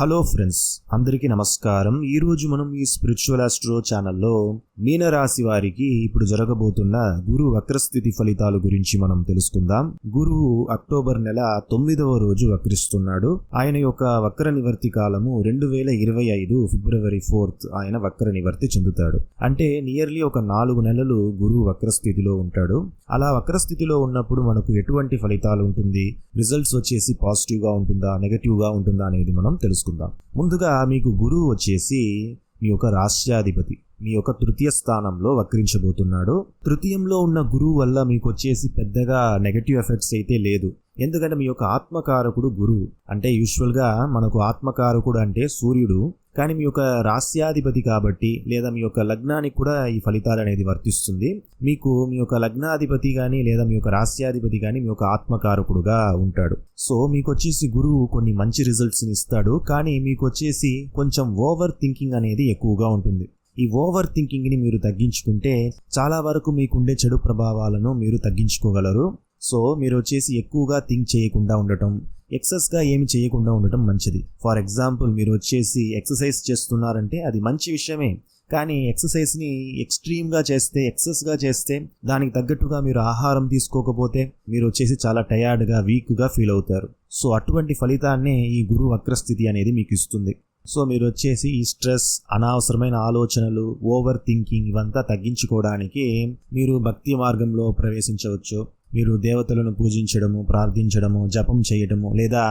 Hello friends అందరికీ నమస్కారం. ఈ రోజు మనం ఈ స్పిరిచువల్ ఆస్ట్రో ఛానల్లో మీనరాశి వారికి ఇప్పుడు జరగబోతున్న గురు వక్రస్థితి ఫలితాల గురించి మనం తెలుసుకుందాం. గురువు అక్టోబర్ నెల తొమ్మిదవ రోజు వక్రిస్తున్నాడు. ఆయన యొక్క వక్ర నివర్తి కాలము రెండు వేల ఇరవై ఐదు ఫిబ్రవరి ఫోర్త్ ఆయన వక్ర నివర్తి చెందుతాడు. అంటే నియర్లీ ఒక నాలుగు నెలలు గురువు వక్రస్థితిలో ఉంటాడు. అలా వక్రస్థితిలో ఉన్నప్పుడు మనకు ఎటువంటి ఫలితాలు ఉంటుంది? రిజల్ట్స్ వచ్చేసి పాజిటివ్గా ఉంటుందా? నెగటివ్గా ఉంటుందా అనేది మనం తెలుసుకుందాం. ముందుగా మీకు గురువు వచ్చేసి మీ యొక్క రాష్ట్రాధిపతి మీ యొక్క తృతీయ స్థానంలో వక్రించబోతున్నాడు. తృతీయంలో ఉన్న గురువు వల్ల మీకు వచ్చేసి పెద్దగా నెగటివ్ ఎఫెక్ట్స్ అయితే లేదు. ఎందుకంటే మీ యొక్క ఆత్మకారకుడు గురువు. అంటే యూజువల్గా మనకు ఆత్మకారకుడు అంటే సూర్యుడు. కానీ మీ యొక్క రాస్యాధిపతి కాబట్టి లేదా మీ యొక్క లగ్నానికి కూడా ఈ ఫలితాలు అనేది వర్తిస్తుంది. మీకు మీ యొక్క లగ్నాధిపతి కానీ లేదా మీ యొక్క రాస్యాధిపతి కానీ మీ యొక్క ఆత్మకారకుడుగా ఉంటాడు. సో మీకు వచ్చేసి గురువు కొన్ని మంచి రిజల్ట్స్ని ఇస్తాడు. కానీ మీకు వచ్చేసి కొంచెం ఓవర్ థింకింగ్ అనేది ఎక్కువగా ఉంటుంది. ఈ ఓవర్ థింకింగ్ని మీరు తగ్గించుకుంటే చాలా వరకు మీకుండే చెడు ప్రభావాలను మీరు తగ్గించుకోగలరు. సో మీరు వచ్చేసి ఎక్కువగా థింక్ చేయకుండా ఉండటం ఎక్సెస్గా ఏమి చేయకుండా ఉండటం మంచిది. ఫర్ ఎగ్జాంపుల్ మీరు వచ్చేసి ఎక్సర్సైజ్ చేస్తున్నారంటే అది మంచి విషయమే. కానీ ఎక్సర్సైజ్ని ఎక్స్ట్రీమ్గా చేస్తే ఎక్సెస్గా చేస్తే దానికి తగ్గట్టుగా మీరు ఆహారం తీసుకోకపోతే మీరు వచ్చేసి చాలా టయర్డ్గా వీక్గా ఫీల్ అవుతారు. సో అటువంటి ఫలితాన్నే ఈ గురువు వక్రస్థితి అనేది మీకు ఇస్తుంది. సో మీరు వచ్చేసి ఈ స్ట్రెస్ అనవసరమైన ఆలోచనలు ఓవర్ థింకింగ్ ఇవంతా తగ్గించుకోవడానికి మీరు భక్తి మార్గంలో ప్రవేశించవచ్చు. మీరు దేవతలను పూజించడము ప్రార్థించడము జపం చేయటము లేదా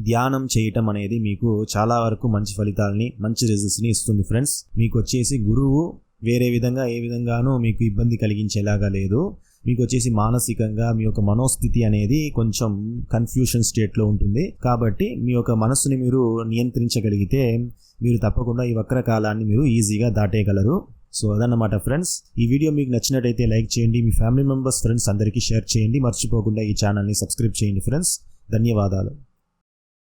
ధ్యానం చేయటం అనేది మీకు చాలా వరకు మంచి ఫలితాలని మంచి రిజల్ట్స్ని ఇస్తుంది ఫ్రెండ్స్ మీకు వచ్చేసి గురువు వేరే విధంగా ఏ విధంగానూ మీకు ఇబ్బంది కలిగించేలాగా లేదు. మీకు వచ్చేసి మానసికంగా మీ యొక్క మనోస్థితి అనేది కొంచెం కన్ఫ్యూషన్ స్టేట్లో ఉంటుంది. కాబట్టి మీ యొక్క మనస్సుని మీరు నియంత్రించగలిగితే మీరు తప్పకుండా ఈ వక్రకాలాన్ని మీరు ఈజీగా దాటేయగలరు. సో అదన్నమాట ఫ్రెండ్స్. ఈ వీడియో మీకు నచ్చినట్టయితే లైక్ చేయండి మీ ఫ్యామిలీ మెంబర్స్ ఫ్రెండ్స్ అందరికీ షేర్ చేయండి. మర్చిపోకుండా ఈ ఛానల్ని సబ్స్క్రైబ్ చేయండి ఫ్రెండ్స్. ధన్యవాదాలు.